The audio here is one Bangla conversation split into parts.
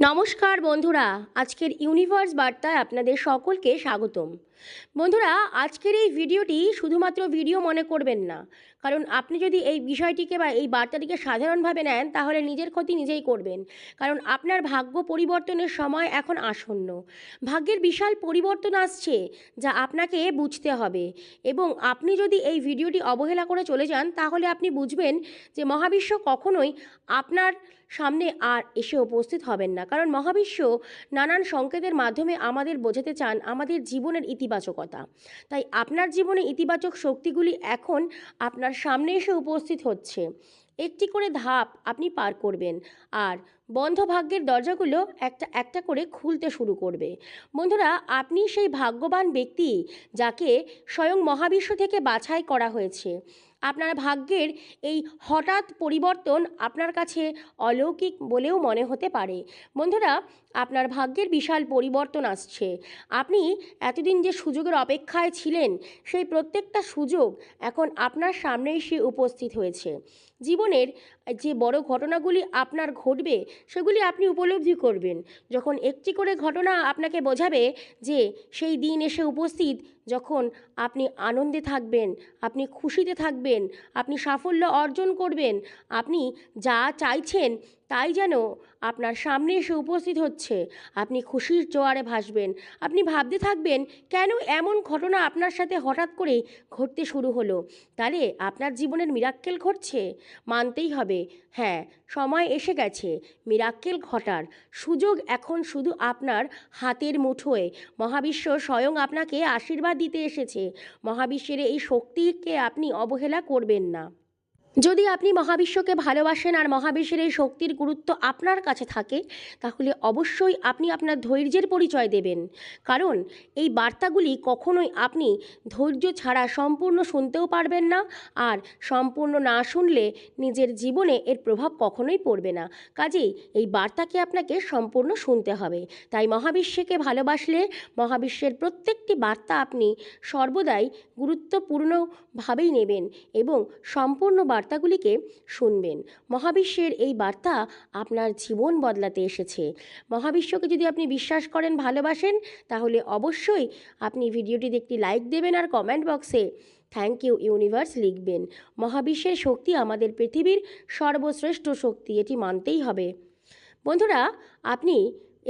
নমস্কার বন্ধুরা আজকের ইউনিভার্স বার্তায় আপনাদের সকলকে স্বাগতম। বন্ধুরা, আজকের এই ভিডিওটি শুধুমাত্র ভিডিও মনে করবেন না। কারণ আপনি যদি এই বিষয়টিকে বা এই বার্তাটিকে সাধারণভাবে নেন, তাহলে নিজের ক্ষতি নিজেই করবেন। কারণ আপনার ভাগ্য পরিবর্তনের সময় এখন আসন্ন। ভাগ্যের বিশাল পরিবর্তন আসছে, যা আপনাকে বুঝতে হবে। এবং আপনি যদি এই ভিডিওটি অবহেলা করে চলে যান, তাহলে আপনি বুঝবেন যে মহাবিশ্ব কখনোই আপনার সামনে আর এসে উপস্থিত হবেন না। কারণ মহাবিশ্ব নানান সংকেতের মাধ্যমে আমাদের বোঝাতে চান, আমাদের জীবনের ইতিবাচকতা। তাই আপনার জীবনে ইতিবাচক শক্তিগুলি এখন আপনার সামনে এসে উপস্থিত হচ্ছে। একটি করে ধাপ আপনি পার করবেন আর বন্ধ ভাগ্যের দরজাগুলো একটা একটা করে খুলতে শুরু করবে। বন্ধুরা, আপনি সেই ভাগ্যবান ব্যক্তি যাকে স্বয়ং মহাবিশ্ব থেকে বাছাই করা হয়েছে। আপনার ভাগ্যের এই হঠাৎ পরিবর্তন আপনার কাছে অলৌকিক বলেও মনে হতে পারে। বন্ধুরা, আপনার ভাগ্যের বিশাল পরিবর্তন আসছে। আপনি এতদিন যে সুযোগের অপেক্ষায় ছিলেন, সেই প্রত্যেকটা সুযোগ এখন আপনার সামনে এসে উপস্থিত হয়েছে। জীবনের যে বড় ঘটনাগুলি আপনার ঘটবে, সেগুলি আপনি উপলব্ধি করবেন। যখন একটি করে ঘটনা আপনাকে বোঝাবে যে সেই দিন এসে উপস্থিত, যখন আপনি আনন্দে থাকবেন, আপনি খুশিতে থাকবেন, আপনি সাফল্য অর্জন করবেন, আপনি যা চাইছেন তাই যেন আপনার সামনে এসে উপস্থিত হচ্ছে। আপনি খুশির জোয়ারে ভাসবেন। আপনি ভাবতে থাকবেন, কেন এমন ঘটনা আপনার সাথে হঠাৎ করে ঘটতে শুরু হলো? তাহলে আপনার জীবনের মিরাক্কেল ঘটছে? মানতেই হবে। হ্যাঁ সময় এসে গেছে। মিরাক্কেল ঘটার। সুযোগ এখন শুধু আপনার হাতের মুঠোয়। মহাবিশ্ব স্বয়ং আপনাকে আশীর্বাদ দিতে এসেছে। মহাবিশ্বের এই শক্তিকে আপনি অবহেলা করবেন না। যদি আপনি মহাবিশ্বকে ভালোবাসেন আর মহাবিশ্বের এই শক্তির গুরুত্ব আপনার কাছে থাকে, তাহলে অবশ্যই আপনি আপনার ধৈর্যের পরিচয় দেবেন। কারণ এই বার্তাগুলি কখনোই আপনি ধৈর্য ছাড়া সম্পূর্ণ শুনতেও পারবেন না আর সম্পূর্ণ না শুনলে নিজের জীবনে এর প্রভাব কখনোই পড়বে না। কাজেই এই বার্তাকে আপনাকে সম্পূর্ণ শুনতে হবে। তাই মহাবিশ্বকে ভালোবাসলে মহাবিশ্বের প্রত্যেকটি বার্তা আপনি সর্বদাই গুরুত্বপূর্ণভাবেই নেবেন এবং সম্পূর্ণ বার্তাগুলিকে শুনবেন। মহাবিশ্বের এই বার্তা আপনার জীবন বদলাতে এসেছে। মহাবিশ্বকে যদি আপনি বিশ্বাস করেন, ভালোবাসেন, তাহলে অবশ্যই আপনি ভিডিওটিতে একটি লাইক দেবেন আর কমেন্ট বক্সে থ্যাংক ইউ ইউনিভার্স লিখবেন। মহাবিশ্বের শক্তি আমাদের পৃথিবীর সর্বশ্রেষ্ঠ শক্তি, এটি মানতেই হবে। বন্ধুরা, আপনি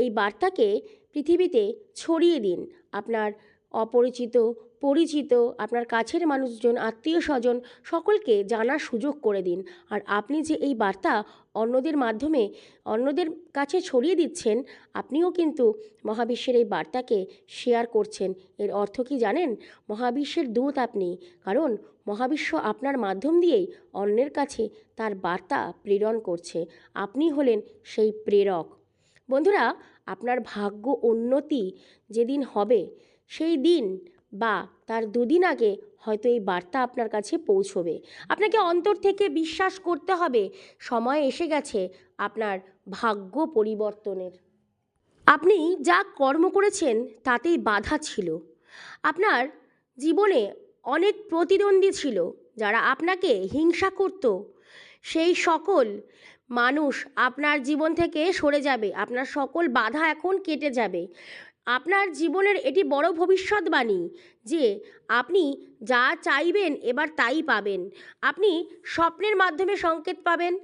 এই বার্তাকে পৃথিবীতে ছড়িয়ে দিন। আপনার অপরিচিত পরিচিত, আপনার কাছের মানুষজন, আত্মীয় স্বজন সকলকে জানার সুযোগ করে দিন। আর আপনি যে এই বার্তা অন্যদের মাধ্যমে, অন্যদের কাছে ছড়িয়ে দিচ্ছেন, আপনিও কিন্তু মহাবিশ্বের এই বার্তাকে শেয়ার করছেন। এর অর্থ কি জানেন? মহাবিশ্বের দূত আপনি। কারণ মহাবিশ্ব আপনার মাধ্যম দিয়েই অন্যের কাছে তার বার্তা প্রেরণ করছে। আপনি হলেন সেই প্রেরক। বন্ধুরা, আপনার ভাগ্য উন্নতি যেদিন হবে, সেই দিন বা তার দুদিন আগে হয়তো এই বার্তা আপনার কাছে পৌঁছবে। আপনাকে অন্তর থেকে বিশ্বাস করতে হবে। সময় এসে গেছে আপনার ভাগ্য পরিবর্তনের। আপনি যা কর্ম করেছেন তাতেই বাধা ছিল। আপনার জীবনে অনেক প্রতিদ্বন্দ্বী ছিল যারা আপনাকে হিংসা করত। সেই সকল মানুষ আপনার জীবন থেকে সরে যাবে। আপনার সকল বাধা এখন কেটে যাবে। আপনার জীবনের এটি বড় ভবিষ্যৎবাণী যে আপনি যা চাইবেন এবার তাই পাবেন। আপনি স্বপ্নের মাধ্যমে সংকেত পাবেন।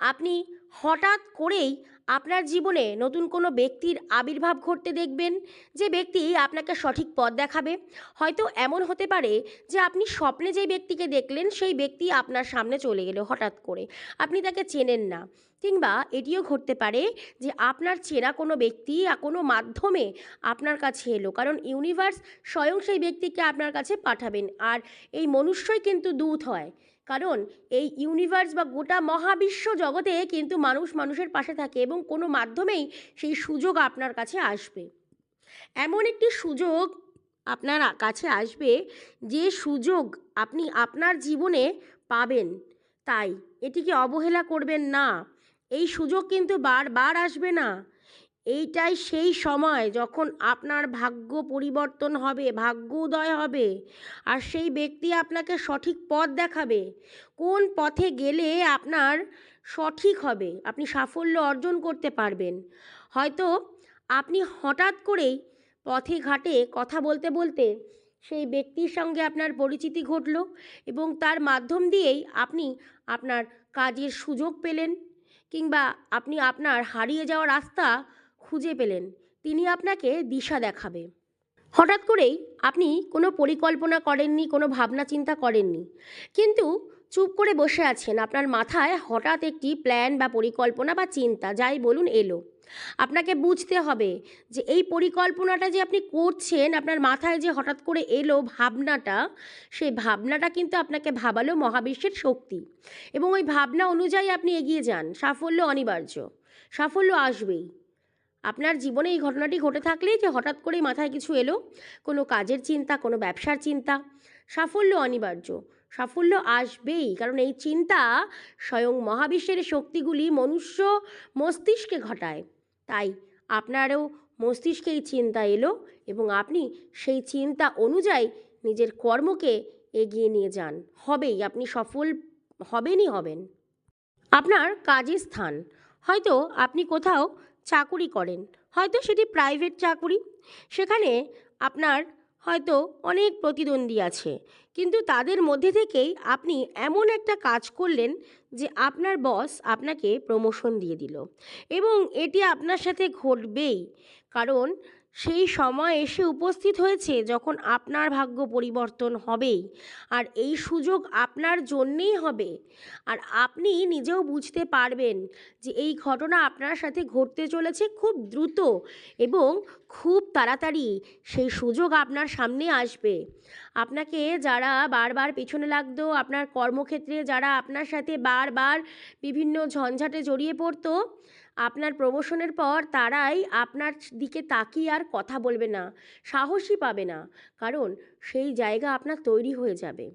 আপনি হঠাৎ করেই আপনার জীবনে নতুন কোনো ব্যক্তির আবির্ভাব ঘটতে দেখবেন যে ব্যক্তি আপনাকে সঠিক পথ দেখাবে। হয়তো এমন হতে পারে যে আপনি স্বপ্নে যেই ব্যক্তিকে দেখলেন সেই ব্যক্তি আপনার সামনে চলে গেল হঠাৎ করে। আপনি তাকে চেনেন না। কিংবা এটিও ঘটতে পারে যে আপনার চেনা কোনো ব্যক্তি কোনো মাধ্যমে আপনার কাছে এলো। কারণ ইউনিভার্স স্বয়ং সেই ব্যক্তিকে আপনার কাছে পাঠাবেন। আর এই মনুষ্যই কিন্তু দূত হয়। কারণ এই ইউনিভার্স বা গোটা মহাবিশ্ব জগতে কিন্তু মানুষ মানুষের পাশে থাকে এবং কোনো মাধ্যমেই সেই সুযোগ আপনার কাছে আসবে। এমন একটি সুযোগ আপনার কাছে আসবে যে সুযোগ আপনি আপনার জীবনে পাবেন। তাই এটিকে অবহেলা করবেন না। এই সুযোগ কিন্তু বারবার আসবে না। এইটাই সেই সময় যখন আপনার ভাগ্য পরিবর্তন হবে ভাগ্য উদয় হবে আর সেই ব্যক্তি আপনাকে সঠিক পথ দেখাবে। কোন পথে গেলে আপনার সঠিক হবে, আপনি সাফল্য অর্জন করতে পারবেন। হয়তো আপনি হঠাৎ করেই পথে ঘাটে কথা বলতে বলতে সেই ব্যক্তির সঙ্গে আপনার পরিচিতি ঘটল এবং তার মাধ্যম দিয়েই আপনি আপনার কাজের সুযোগ পেলেন। কিংবা আপনি আপনার হারিয়ে যাওয়া রাস্তা খুঁজে পেলেন, তিনি আপনাকে দিশা দেখাবে। হঠাৎ করেই আপনি কোনো পরিকল্পনা করেননি, কোনো ভাবনা চিন্তা করেননি। কিন্তু চুপ করে বসে আছেন, আপনার মাথায় হঠাৎ একটি প্ল্যান বা পরিকল্পনা বা চিন্তা, যাই বলুন, এলো। আপনাকে বুঝতে হবে যে এই পরিকল্পনাটা যে আপনি করছেন, আপনার মাথায় যে হঠাৎ করে এলো ভাবনাটা, সেই ভাবনাটা কিন্তু আপনাকে ভাবালো মহাবিশ্বের শক্তি। এবং ওই ভাবনা অনুযায়ী আপনি এগিয়ে যান। সাফল্য অনিবার্য। সাফল্য আসবেই। আপনার জীবনে এই ঘটনাটি ঘটে থাকলেই যে হঠাৎ করেই মাথায় কিছু এলো। কোনো কাজের চিন্তা, কোনো ব্যবসার চিন্তা। সাফল্য অনিবার্য। সাফল্য আসবেই। কারণ এই চিন্তা স্বয়ং মহাবিশ্বের শক্তিগুলি মনুষ্য মস্তিষ্কে ঘটায়। তাই আপনারও মস্তিষ্কে এই চিন্তা এলো এবং আপনি সেই চিন্তা অনুযায়ী নিজের কর্মকে এগিয়ে নিয়ে যান। হবেই, আপনি সফল হবেনই হবেন। আপনার কাজের স্থান। হয়তো আপনি কোথাও চাকুরি করেন। হয়তো সেটি প্রাইভেট চাকুরি। সেখানে আপনার হয়তো অনেক প্রতিদ্বন্দ্বী আছে। কিন্তু তাদের মধ্যে থেকেই আপনি এমন একটা কাজ করলেন যে আপনার বস আপনাকে প্রমোশন দিয়ে দিল। এবং এটি আপনার সাথে ঘটবেই। কারণ সেই সময় এসে উপস্থিত হয়েছে যখন আপনার ভাগ্য পরিবর্তন হবেই, আর এই সুযোগ আপনার জন্যেই হবে। আর আপনি নিজেও বুঝতে পারবেন যে এই ঘটনা আপনার সাথে ঘটতে চলেছে খুব দ্রুত এবং খুব তাড়াতাড়ি সেই সুযোগ আপনার সামনে আসবে। আপনাকে যারা বারবার পেছনে লাগতো, আপনার কর্মক্ষেত্রে যারা আপনার সাথে বারবার বিভিন্ন ঝঞ্ঝাটে জড়িয়ে পড়তো আপনার প্রমোশনের পর তারাই আপনার দিকে তাকিয়ে আর কথা বলবে না, সাহসই পাবে না, কারণ সেই জায়গা আপনার তৈরি হয়ে যাবে।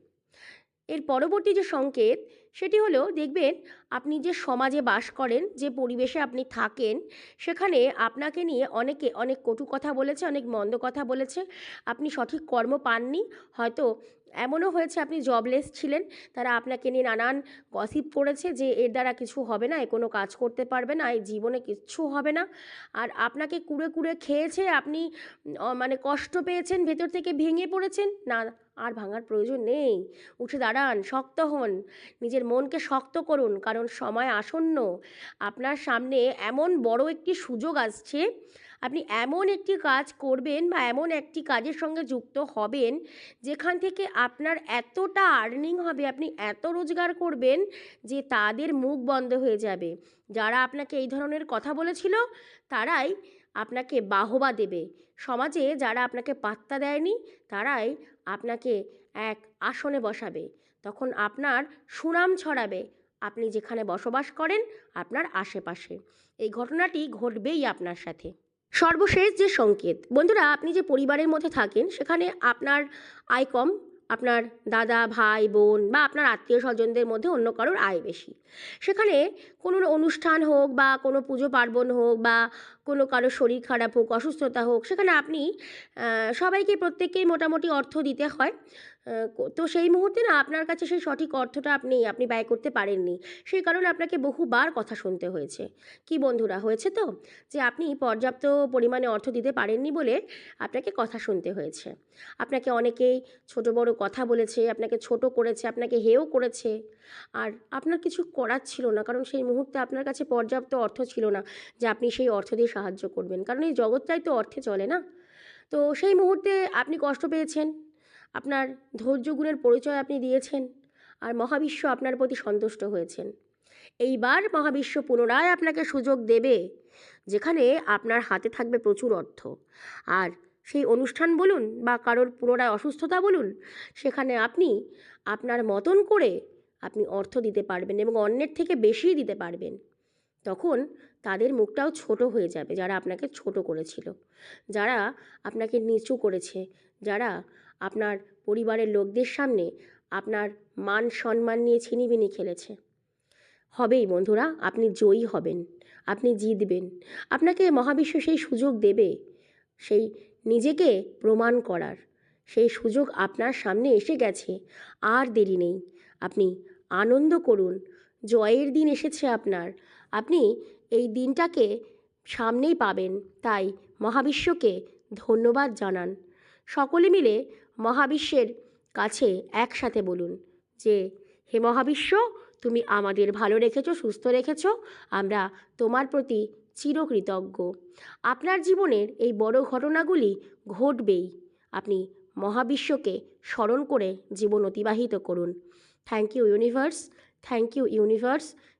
এর পরবর্তী যে সংকেত, সেটি হলো, দেখবেন, আপনি যে সমাজে বাস করেন, যে পরিবেশে আপনি থাকেন, সেখানে আপনাকে নিয়ে অনেকে অনেক কটু কথা বলেছে, অনেক মন্দ কথা বলেছে, আপনি সঠিক কর্ম পাননি, হয়তো এমনও হয়েছে আপনি জবলেস ছিলেন, তারা আপনাকে নিয়ে নানান গসিপ করেছে যে এর দ্বারা কিছু হবে না, এ কোনো কাজ করতে পারবে না এই জীবনে কিচ্ছু হবে না। আর আপনাকে কুড়ে কুড়ে খেয়েছে, আপনি মানে কষ্ট পেয়েছেন, ভেতর থেকে ভেঙে পড়েছেন? না, আর ভাঙার প্রয়োজন নেই। উঠে দাঁড়ান, শক্ত হন, নিজের মনকে শক্ত করুন, কারণ সময় আসন্ন। আপনার সামনে এমন বড় একটি সুযোগ আসছে আপনি এমন একটি কাজ করবেন বা এমন একটি কাজের সঙ্গে যুক্ত হবেন, যেখান থেকে আপনার এতটা আর্নিং হবে, আপনি এত রোজগার করবেন যে তাদের মুখ বন্ধ হয়ে যাবে। যারা আপনাকে এই ধরনের কথা বলেছিল, তারাই আপনাকে বাহবা দেবে। সমাজে যারা আপনাকে পাত্তা দেয়নি, তারাই আপনাকে এক আসনে বসাবে। তখন আপনার সুনাম ছড়াবে। আপনি যেখানে বসবাস করেন, আপনার আশেপাশে। এই ঘটনাটি ঘটবেই আপনার সাথে। সর্বশেষ যে সংকেত, বন্ধুরা আপনি যে পরিবারের মধ্যে থাকেন, সেখানে আপনার আয় কম, আপনার দাদা, ভাই, বোন বা আপনার আত্মীয় স্বজনদের মধ্যে অন্য কারোর আয় বেশি। সেখানে কোনো অনুষ্ঠান হোক বা কোনো পুজো পার্বণ হোক বা কোনো কারও শরীর খারাপ হোক, অসুস্থতা হোক, সেখানে আপনি সবাইকে প্রত্যেককেই মোটামুটি অর্থ দিতে হয়। তো সেই মুহূর্তে না আপনার কাছে সেই সঠিক অর্থটা আপনি আপনি ব্যয় করতে পারেননি। সেই কারণে আপনাকে বহুবার কথা শুনতে হয়েছে। কি বন্ধুরা, হয়েছে তো? যে আপনি পর্যাপ্ত পরিমাণে অর্থ দিতে পারেননি বলে আপনাকে কথা শুনতে হয়েছে। আপনাকে অনেকেই ছোট বড় কথা বলেছে, আপনাকে ছোট করেছে, আপনাকে হেও করেছে। আর আপনার কিছু করার ছিল না, কারণ সেই মুহূর্তে আপনার কাছে পর্যাপ্ত অর্থ ছিল না যে আপনি সেই অর্থ দিয়ে সাহায্য করবেন। কারণ এই জগৎটাই তো অর্থে চলে না? তো সেই মুহূর্তে আপনি কষ্ট পেয়েছেন? আপনার ধৈর্য গুণের পরিচয় আপনি দিয়েছেন আর মহাবিশ্ব আপনার প্রতি সন্তুষ্ট হয়েছেন। এইবার মহাবিশ্ব পুনরায় আপনাকে সুযোগ দেবে, যেখানে আপনার হাতে থাকবে প্রচুর অর্থ। আর সেই অনুষ্ঠান বলুন বা কারোর পুনরায় অসুস্থতা বলুন, সেখানে আপনি আপনার মতন করে আপনি অর্থ দিতে পারবেন এবং অন্যের থেকে বেশিই দিতে পারবেন। তখন তাদের মুখটাও ছোট হয়ে যাবে, যারা আপনাকে ছোট করেছিল। যারা আপনাকে নিচু করেছে, যারা আপনার পরিবারের লোকদের সামনে আপনার মান সম্মান নিয়ে ছিনিবিনি খেলেছে। হবেই বন্ধুরা, আপনি জয়ী হবেন, আপনি জিতবেন। আপনাকে মহাবিশ্ব সেই সুযোগ দেবে, সেই নিজেকে প্রমাণ করার। সেই সুযোগ আপনার সামনে এসে গেছে, আর দেরি নেই। আপনি আনন্দ করুন, জয়ের দিন এসেছে আপনার আপনি এই দিনটাকে সামনেই পাবেন। তাই মহাবিশ্বকে ধন্যবাদ জানান। সকলে মিলে মহাবিশ্বের কাছে একসাথে বলুন যে, হে মহাবিশ্ব, তুমি আমাদের ভালো রেখেছো, সুস্থ রেখেছো, আমরা তোমার প্রতি চিরকৃতজ্ঞ। আপনার জীবনের এই বড় ঘটনাগুলি ঘটবেই। আপনি মহাবিশ্বকে স্মরণ করে জীবন অতিবাহিত করুন। Thank you universe, thank you universe